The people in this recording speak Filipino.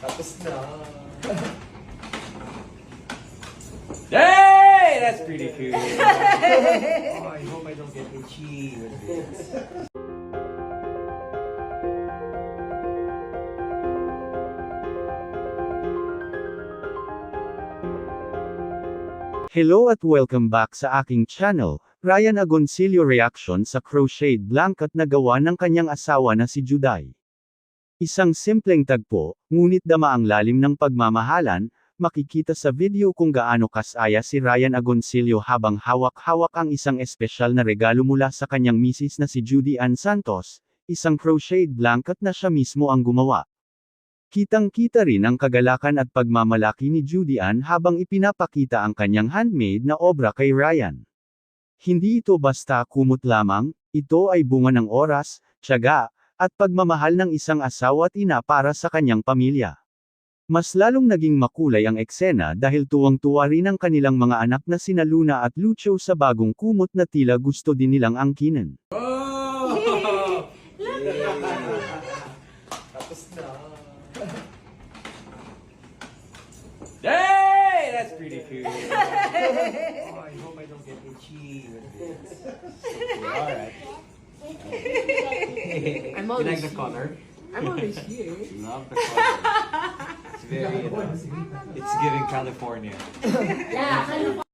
Tapos na. Hey! That's pretty cool. Oh, I hope I don't get itchy with this. Hello at welcome back sa aking channel, Ryan Agoncillo reaction sa crocheted blanket na gawa ng kanyang asawa na si Juday. Isang simpleng tagpo, ngunit dama ang lalim ng pagmamahalan, makikita sa video kung gaano kasaya si Ryan Agoncillo habang hawak-hawak ang isang espesyal na regalo mula sa kanyang misis na si Judy Ann Santos, isang crocheted blanket na siya mismo ang gumawa. Kitang-kita rin ang kagalakan at pagmamalaki ni Judy Ann habang ipinapakita ang kanyang handmade na obra kay Ryan. Hindi ito basta kumot lamang, ito ay bunga ng oras, tiyaga, at pagmamahal ng isang asawa at ina para sa kanyang pamilya. Mas lalong naging makulay ang eksena dahil tuwang-tuwa rin ang kanilang mga anak na sina Luna at Lucio sa bagong kumot na tila gusto din nilang angkinin. Tapos na. Hey! That's pretty cool. Oh, I hope I don't get itchy with this. I'm You always like the color? I'm always here. Love the color. It's very, you know, it's giving California. Yeah,